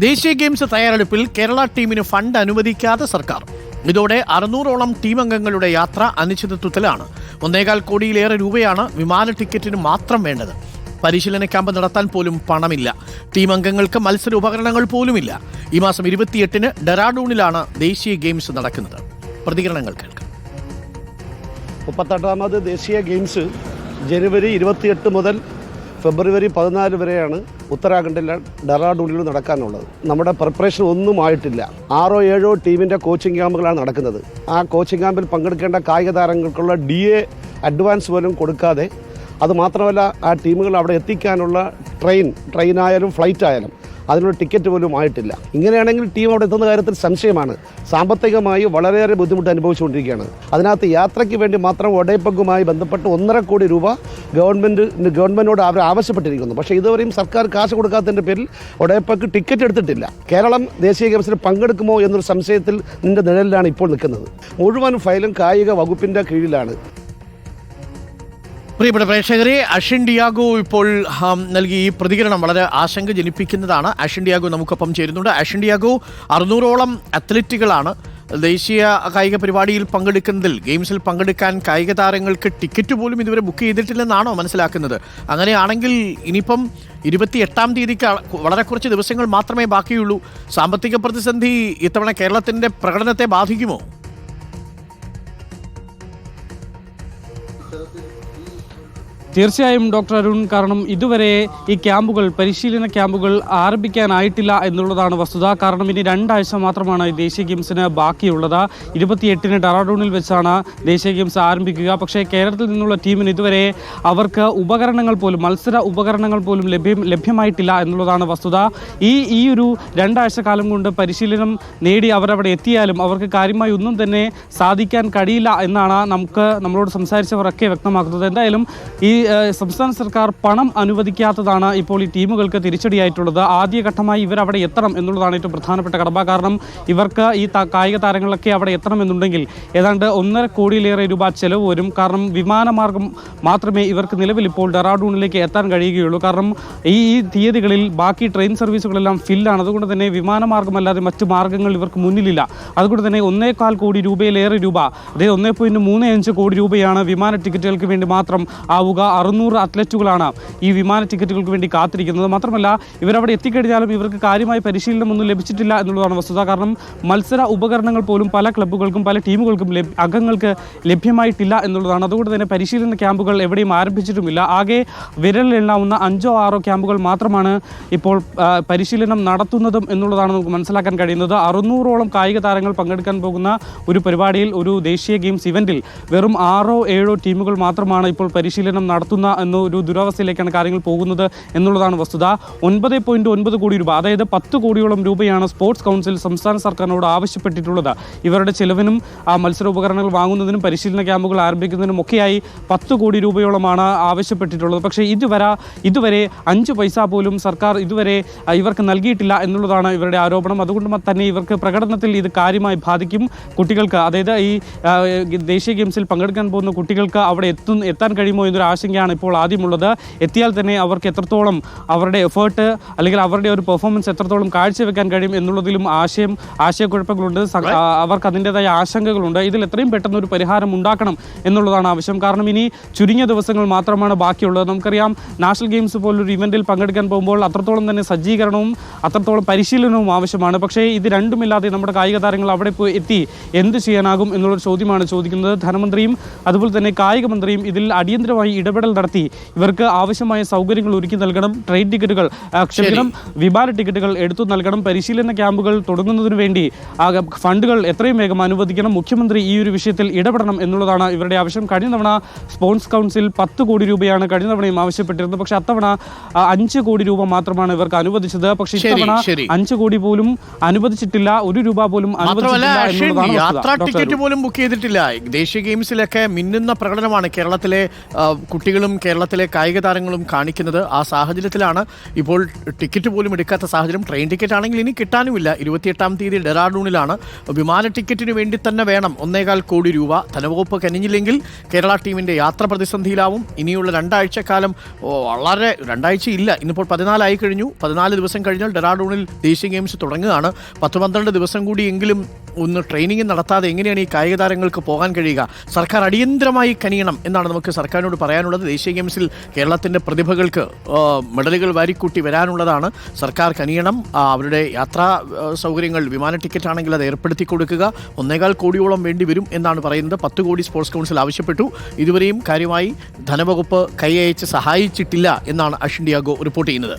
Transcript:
ദേശീയ ഗെയിംസ് തയ്യാറെടുപ്പിൽ കേരള ടീമിന് ഫണ്ട് അനുവദിക്കാതെ സർക്കാർ. ഇതോടെ അറുന്നൂറോളം ടീം അംഗങ്ങളുടെ യാത്ര അനിശ്ചിതത്വത്തിലാണ്. ഒന്നേകാൽ കോടിയിലേറെ രൂപയാണ് വിമാന ടിക്കറ്റിന് മാത്രം വേണ്ടത്. പരിശീലന ക്യാമ്പ് നടത്താൻ പോലും പണമില്ല. ടീം അംഗങ്ങൾക്ക് മത്സര ഉപകരണങ്ങൾ പോലുമില്ല. ഈ മാസം ഇരുപത്തിയെട്ടിന് ഡെറാഡൂണിലാണ് ദേശീയ ഗെയിംസ് നടക്കുന്നത്. പ്രതികരണങ്ങൾ കേൾക്കാം. മുപ്പത്തെട്ടാമത് ദേശീയ ഗെയിംസ് ജനുവരി ഇരുപത്തിയെട്ട് മുതൽ ഫെബ്രുവരി പതിനാല് വരെയാണ് ഉത്തരാഖണ്ഡിലെ ഡെറാഡൂണിൽ നടക്കാനുള്ളത്. നമ്മുടെ പ്രിപ്പറേഷൻ ഒന്നും ആയിട്ടില്ല. ആറോ ഏഴോ ടീമിന്റെ കോച്ചിങ് ക്യാമ്പുകളാണ് നടക്കുന്നത്. ആ കോച്ചിങ് ക്യാമ്പിൽ പങ്കെടുക്കേണ്ട കായിക താരങ്ങൾക്കുള്ള ഡി എ അഡ്വാൻസ് പോലും കൊടുക്കാതെ അത് മാത്രമല്ല ആ ടീമുകൾ അവിടെ എത്തിക്കാനുള്ള ട്രെയിൻ ട്രെയിനായാലും ഫ്ലൈറ്റ് ആയാലും അതിനുള്ള ടിക്കറ്റ് പോലും ആയിട്ടില്ല. ഇങ്ങനെയാണെങ്കിൽ ടീം അവിടെ എത്തുന്ന കാര്യത്തിൽ സംശയമാണ്. സാമ്പത്തികമായി വളരെയേറെ ബുദ്ധിമുട്ട് അനുഭവിച്ചുകൊണ്ടിരിക്കുകയാണ്. അതിനകത്ത് യാത്രയ്ക്ക് വേണ്ടി മാത്രം ഒടയപ്പങ്കുമായി ബന്ധപ്പെട്ട് ഒന്നര കോടി രൂപ ഗവൺമെന്റ് ഗവൺമെന്റിനോട് അവർ ആവശ്യപ്പെട്ടിരിക്കുന്നു. പക്ഷേ ഇതുവരെയും സർക്കാർ കാശ് കൊടുക്കാത്തതിന്റെ പേരിൽ ഒടയപ്പക്ക് ടിക്കറ്റ് എടുത്തിട്ടില്ല. കേരളം ദേശീയ ഗെയിംസിൽ പങ്കെടുക്കുമോ എന്നൊരു സംശയത്തിൽ നിന്റെ നിഴലിലാണ് ഇപ്പോൾ നിൽക്കുന്നത്. മുഴുവൻ ഫയലും കായിക വകുപ്പിന്റെ കീഴിലാണ്. പ്രിയപ്പെട്ട പ്രേക്ഷകരെ അഷിൻ ഡിയാഗോ ഇപ്പോൾ നൽകി ഈ പ്രതികരണം വളരെ ആശങ്ക ജനിപ്പിക്കുന്നതാണ് അഷിൻ ഡിയാഗോ നമുക്കൊപ്പം ചേരുന്നുണ്ട്. അഷിൻ ഡിയാഗോ അറുന്നൂറോളം അത്ലറ്റുകളാണ്. ദേശീയ കായിക പരിപാടിയിൽ പങ്കെടുക്കുന്നതിൽ ഗെയിംസിൽ പങ്കെടുക്കാൻ കായിക താരങ്ങൾക്ക് ടിക്കറ്റ് പോലും ഇതുവരെ ബുക്ക് ചെയ്തിട്ടില്ലെന്നാണോ മനസ്സിലാക്കുന്നത്? അങ്ങനെയാണെങ്കിൽ ഇനിയിപ്പം ഇരുപത്തി എട്ടാം തീയതിക്ക് വളരെ കുറച്ച് ദിവസങ്ങൾ മാത്രമേ ബാക്കിയുള്ളൂ. സാമ്പത്തിക പ്രതിസന്ധി ഇത്തവണ കേരളത്തിന്റെ പ്രകടനത്തെ ബാധിക്കുമോ? തീർച്ചയായും ഡോക്ടർ അരുൺ കാരണം ഇതുവരെ ഈ ക്യാമ്പുകൾ പരിശീലന ക്യാമ്പുകൾ ആരംഭിക്കാനായിട്ടില്ല എന്നുള്ളതാണ് വസ്തുത. കാരണം ഇനി രണ്ടാഴ്ച മാത്രമാണ് ദേശീയ ഗെയിംസിന് ബാക്കിയുള്ളത്. ഇരുപത്തിയെട്ടിന് ഡെറാഡൂണിൽ വെച്ചാണ് ദേശീയ ഗെയിംസ് ആരംഭിക്കുക. പക്ഷേ കേരളത്തിൽ നിന്നുള്ള ടീമിന് ഇതുവരെ അവർക്ക് ഉപകരണങ്ങൾ പോലും മത്സര ഉപകരണങ്ങൾ പോലും ലഭ്യം ലഭ്യമായിട്ടില്ല എന്നുള്ളതാണ് വസ്തുത. ഈ ഈ ഒരു രണ്ടാഴ്ച കാലം കൊണ്ട് പരിശീലനം നേടി അവരവിടെ എത്തിയാലും അവർക്ക് കാര്യമായി ഒന്നും തന്നെ സാധിക്കാൻ കഴിയില്ല എന്നാണ് നമുക്ക് നമ്മളോട് സംസാരിച്ചവരൊക്കെ വ്യക്തമാക്കുന്നത്. എന്തായാലും ഈ സംസ്ഥാന സർക്കാർ പണം അനുവദിക്കാത്തതാണ് ഇപ്പോൾ ഈ ടീമുകൾക്ക് തിരിച്ചടിയായിട്ടുള്ളത്. ആദ്യഘട്ടമായി ഇവർ അവിടെ എത്തണം എന്നുള്ളതാണ് ഏറ്റവും പ്രധാനപ്പെട്ട കടമ കാരണം ഇവർക്ക് ഈ കായിക താരങ്ങളൊക്കെ അവിടെ എത്തണം എന്നുണ്ടെങ്കിൽ ഏതാണ്ട് ഒന്നര കോടിയിലേറെ രൂപ ചെലവ് വരും. കാരണം വിമാനമാർഗം മാത്രമേ ഇവർക്ക് നിലവിൽ ഇപ്പോൾ ഡെറാഡൂണിലേക്ക് എത്താൻ കഴിയുകയുള്ളൂ. കാരണം ഈ ഈ തീയതികളിൽ ബാക്കി ട്രെയിൻ സർവീസുകളെല്ലാം ഫില്ലാണ്. അതുകൊണ്ട് തന്നെ വിമാനമാർഗമല്ലാതെ മറ്റു മാർഗങ്ങൾ ഇവർക്ക് മുന്നിലില്ല. അതുകൊണ്ട് തന്നെ ഒന്നേകാൽ കോടി രൂപയിലേറെ രൂപ അതായത് ഒന്നേ പോയിന്റ് മൂന്ന് അഞ്ച് കോടി രൂപയാണ് വിമാന ടിക്കറ്റുകൾക്ക് വേണ്ടി മാത്രം ആവുക. അറുന്നൂറ് അത്ലറ്റുകളാണ് ഈ വിമാന ടിക്കറ്റുകൾക്ക് വേണ്ടി കാത്തിരിക്കുന്നത്. മാത്രമല്ല ഇവരവിടെ എത്തിക്കഴിഞ്ഞാലും ഇവർക്ക് കാര്യമായ പരിശീലനമൊന്നും ലഭിച്ചിട്ടില്ല എന്നുള്ളതാണ് വസ്തുത. കാരണം മത്സര ഉപകരണങ്ങൾ പോലും പല ക്ലബ്ബുകൾക്കും പല ടീമുകൾക്കും അംഗങ്ങൾക്ക് ലഭ്യമായിട്ടില്ല എന്നുള്ളതാണ്. അതുകൊണ്ട് തന്നെ പരിശീലന ക്യാമ്പുകൾ എവിടെയും ആരംഭിച്ചിട്ടുമില്ല. ആകെ വിരലിലെണ്ണാവുന്ന അഞ്ചോ ആറോ ക്യാമ്പുകൾ മാത്രമാണ് ഇപ്പോൾ പരിശീലനം നടത്തുന്നതും എന്നുള്ളതാണ് നമുക്ക് മനസ്സിലാക്കാൻ കഴിയുന്നത്. അറുന്നൂറോളം കായിക താരങ്ങൾ പങ്കെടുക്കാൻ പോകുന്ന ഒരു പരിപാടിയിൽ ഒരു ദേശീയ ഗെയിംസ് ഇവന്റിൽ വെറും ആറോ ഏഴോ ടീമുകൾ മാത്രമാണ് ഇപ്പോൾ പരിശീലനം നടത്തുന്ന എന്ന ഒരു ദുരവസ്ഥയിലേക്കാണ് കാര്യങ്ങൾ പോകുന്നത് എന്നുള്ളതാണ് വസ്തുത. ഒൻപത് പോയിന്റ് ഒൻപത് കോടി രൂപ അതായത് പത്ത് കോടിയോളം രൂപയാണ് സ്പോർട്സ് കൗൺസിൽ സംസ്ഥാന സർക്കാരിനോട് ആവശ്യപ്പെട്ടിട്ടുള്ളത്. ഇവരുടെ ചെലവിനും മത്സര ഉപകരണങ്ങൾ വാങ്ങുന്നതിനും പരിശീലന ക്യാമ്പുകൾ ആരംഭിക്കുന്നതിനും ഒക്കെയായി പത്ത് കോടി രൂപയോളമാണ് ആവശ്യപ്പെട്ടിട്ടുള്ളത്. പക്ഷേ ഇതുവരെ ഇതുവരെ അഞ്ച് പൈസ പോലും സർക്കാർ ഇതുവരെ ഇവർക്ക് നൽകിയിട്ടില്ല എന്നുള്ളതാണ് ഇവരുടെ ആരോപണം. അതുകൊണ്ട് തന്നെ ഇവർക്ക് പ്രകടനത്തിൽ ഇത് കാര്യമായി ബാധിക്കും കുട്ടികൾക്ക്. അതായത് ഈ ദേശീയ ഗെയിംസിൽ പങ്കെടുക്കാൻ പോകുന്ന കുട്ടികൾക്ക് അവിടെ എത്താൻ കഴിയുമോ എന്നൊരു ആശങ്കയാണ് ഇപ്പോൾ ആദ്യമുള്ളത്. എത്തിയാൽ തന്നെ അവർക്ക് എത്രത്തോളം അവരുടെ എഫേർട്ട് അല്ലെങ്കിൽ അവരുടെ ഒരു പെർഫോമൻസ് എത്രത്തോളം കാഴ്ചവെക്കാൻ കഴിയും എന്നുള്ളതിലും ആശയം ആശയക്കുഴപ്പങ്ങളുണ്ട്. അവർക്ക് അതിന്റെതായ ആശങ്കകളുണ്ട്. ഇതിൽ എത്രയും പെട്ടെന്ന് ഒരു പരിഹാരം ഉണ്ടാക്കണം എന്നുള്ളതാണ് ആവശ്യം. കാരണം ഇനി ചുരുങ്ങിയ ദിവസങ്ങൾ മാത്രമാണ് ബാക്കിയുള്ളത്. നമുക്കറിയാം നാഷണൽ ഗെയിംസ് പോലൊരു ഇവന്റിൽ പങ്കെടുക്കാൻ പോകുമ്പോൾ അത്രത്തോളം തന്നെ സജ്ജീകരണവും അത്രത്തോളം പരിശീലനവും ആവശ്യമാണ്. പക്ഷേ ഇത് രണ്ടുമില്ലാതെ നമ്മുടെ കായിക താരങ്ങൾ അവിടെ പോയി എത്തി എന്ത് ചെയ്യാനാകും എന്നുള്ളൊരു ചോദ്യമാണ് ചോദിക്കുന്നത് ധനമന്ത്രിയും അതുപോലെ തന്നെ കായിക മന്ത്രിയും ഇതിൽ അടിയന്തരമായി ഇടപെടൽ നടത്തി. ഇവർക്ക് ആവശ്യമായ സൗകര്യങ്ങൾ ഒരുക്കി നൽകണം ട്രെയിൻ ടിക്കറ്റുകൾ ക്ഷമിക്കണം വിമാന ടിക്കറ്റുകൾ എടുത്തു നൽകണം പരിശീലന ക്യാമ്പുകൾ തുടങ്ങുന്നതിന് വേണ്ടി ഫണ്ടുകൾ എത്രയും വേഗം അനുവദിക്കണം മുഖ്യമന്ത്രി ഈ ഒരു വിഷയത്തിൽ ഇടപെടണം എന്നുള്ളതാണ് ഇവരുടെ ആവശ്യം. കഴിഞ്ഞ തവണ സ്പോർട്സ് കൗൺസിൽ പത്ത് കോടി രൂപയാണ് കഴിഞ്ഞ തവണയും ആവശ്യപ്പെട്ടിരുന്നത്. പക്ഷേ അത്തവണ അഞ്ച് കോടി രൂപ മാത്രമാണ് ഇവർക്ക് അനുവദിച്ചത്. പക്ഷേ ഇത്തവണ. അഞ്ച് കോടി പോലും അനുവദിച്ചിട്ടില്ല ഒരു രൂപ പോലും അനുവദിച്ചിട്ടില്ല യാത്രാ ടിക്കറ്റ് പോലും ബുക്ക് ചെയ്തിട്ടില്ല. ദേശീയ ഗെയിംസിലൊക്കെ മിന്നുന്ന പ്രകടനമാണ് കേരളത്തിലെ കുട്ടികളും കേരളത്തിലെ കായിക താരങ്ങളും കാണിക്കുന്നത് ആ സാഹചര്യത്തിലാണ്. ഇപ്പോൾ ടിക്കറ്റ് പോലും എടുക്കാത്ത സാഹചര്യം. ട്രെയിൻ ടിക്കറ്റ് ആണെങ്കിൽ ഇനി കിട്ടാനുമില്ല. ഇരുപത്തിയെട്ടാം തീയതി ഡെറാഡൂണിലാണ്. വിമാന ടിക്കറ്റിന് വേണ്ടി തന്നെ വേണം. ഒന്നേകാൽ കോടി രൂപ ധനവകുപ്പ് കനിഞ്ഞില്ലെങ്കിൽ കേരള ടീമിന്റെ യാത്ര പ്രതിസന്ധിയിലാവും. ഇനിയുള്ള രണ്ടാഴ്ചക്കാലം വളരെ രണ്ടാഴ്ച ഇല്ല ഇന്നിപ്പോൾ പതിനാലായി കഴിഞ്ഞു. പതിനാല് ദിവസം കഴിഞ്ഞാൽ ഡെറാഡൂണിൽ ദേശീയ ഗെയിംസ് തുടങ്ങുകയാണ്. പത്ത് പന്ത്രണ്ട് ദിവസം കൂടിയെങ്കിലും ഒന്ന് ട്രെയിനിങ് നടത്താതെ എങ്ങനെയാണ് ഈ കായിക താരങ്ങൾക്ക് പോകാൻ കഴിയുക? സർക്കാർ അടിയന്തരമായി കനിയണം എന്നാണ് നമുക്ക് സർക്കാരിനോട് പറയാനുള്ളത്. ദേശീയ ഗെയിംസിൽ കേരളത്തിന്റെ പ്രതിഭകൾക്ക് മെഡലുകൾ വാരിക്കൂട്ടി വരാനുള്ളതാണ്. സർക്കാർ കനിയണം. അവരുടെ യാത്രാ സൗകര്യങ്ങൾ വിമാന ടിക്കറ്റ് ആണെങ്കിൽ അത് ഏർപ്പെടുത്തി കൊടുക്കുക. ഒന്നേകാൽ കോടിയോളം വേണ്ടി വരും എന്നാണ് പറയുന്നത്. പത്ത് കോടി സ്പോർട്സ് കൗൺസിൽ ആവശ്യപ്പെട്ടു. ഇതുവരെയും കാര്യമായി ധനവകുപ്പ് കൈയച്ച് സഹായിച്ചിട്ടില്ല എന്നാണ് അഷിൻഡിയാഗോ റിപ്പോർട്ട് ചെയ്യുന്നത്.